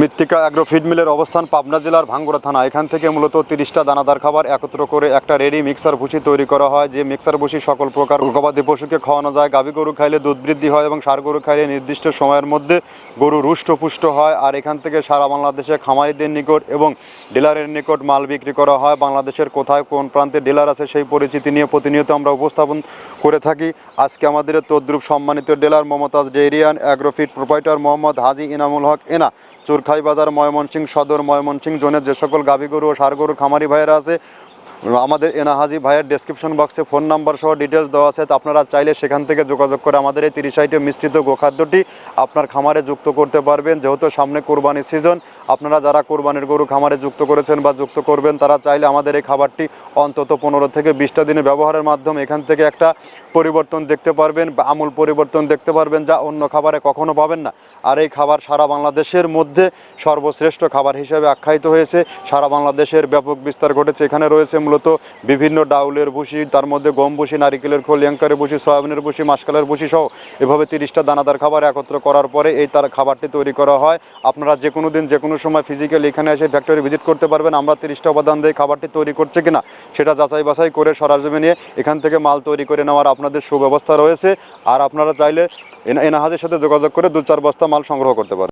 মৃত্তিকা agro feed মিলের অবস্থান পাবনা জেলার ভাঙ্গুড়া থানা। এখান থেকে মূলত তিরিশটা দানাদার খাবার একত্র করে একটা রেডি মিক্সার ভুসি তৈরি করা হয়। যে মিক্সার ভুসি সকল প্রকার গবাদি পশুকে খাওয়ানো যায়, গাভী গরু খাইলে দুধ বৃদ্ধি হয় এবং সার গরু খাইলে নির্দিষ্ট সময়ের মধ্যে গরু রুষ্টপুষ্ট হয়। আর এখান থেকে সারা বাংলাদেশে খামারিদের নিকট এবং ডিলারের নিকট মাল বিক্রি করা হয়। বাংলাদেশের কোথায় কোন প্রান্তে ডিলার আছে সেই পরিচিতি নিয়ে প্রতিনিয়ত আমরা উপস্থাপন করে থাকি। আজকে আমাদের তদ্রুপ সম্মানিত ডিলার মমতাজ ডেরিয়ান অ্যাগ্রোফিট প্রোপাইটার মোহাম্মদ হাজি ইনামুল হক, এনা চুরখাই বাজার ময়মনসিং সদর ময়মনসিং জোনের যে সকল গাভী গরু ও সার গরু খামারি ভাইয়েরা আছে আমাদের এনা হাজি ভাইয়ের ডেসক্রিপশন বক্সে ফোন নাম্বার সহ ডিটেলস দেওয়া আছে। তো আপনারা চাইলে সেখান থেকে যোগাযোগ করে আমাদের এই তিরিশ আইটেম মিশ্রিত গোখাদ্যটি আপনার খামারে যুক্ত করতে পারবেন। যেহেতু সামনে কোরবানির সিজন আপনারা যারা কোরবানির গরু খামারে যুক্ত করেছেন বা যুক্ত করবেন, তারা চাইলে আমাদের এই খাবারটি অন্তত পনেরো থেকে বিশটা দিনে ব্যবহারের মাধ্যমে এখান থেকে একটা পরিবর্তন দেখতে পারবেন বা আমূল পরিবর্তন দেখতে পারবেন যা অন্য খাবারে কখনো পাবেন না। আর এই খাবার সারা বাংলাদেশের মধ্যে সর্বশ্রেষ্ঠ খাবার হিসেবে আখ্যায়িত হয়েছে। সারা বাংলাদেশের ব্যাপক বিস্তার ঘটেছে। এখানে রয়েছে মূলত বিভিন্ন ডাউলের ভুসি তার মধ্যে গম ভুসি নারিকেলের খোল ইয়াঙ্কারের ভুসি সয়াবিনের ভুসি মাসকালের ভুসি সহ এভাবে তিরিশটা দানাদার খাবার একত্র করার পরে এই তার খাবারটি তৈরি করা হয়। আপনারা যে কোনো দিন, যে কোনো সময় ফিজিক্যালি এখানে এসে ফ্যাক্টরি ভিজিট করতে পারবেন, আমরা তিরিশটা উপাদান দিয়ে খাবারটি তৈরি করছে কিনা সেটা যাচাই বাছাই করে সরাসরি নিয়ে এখান থেকে মাল তৈরি করে নেওয়ার আপনাদের সুব্যবস্থা রয়েছে। আর আপনারা চাইলে এনা- এনাহাজের সাথে যোগাযোগ করে দু চার বস্তা মাল সংগ্রহ করতে পারেন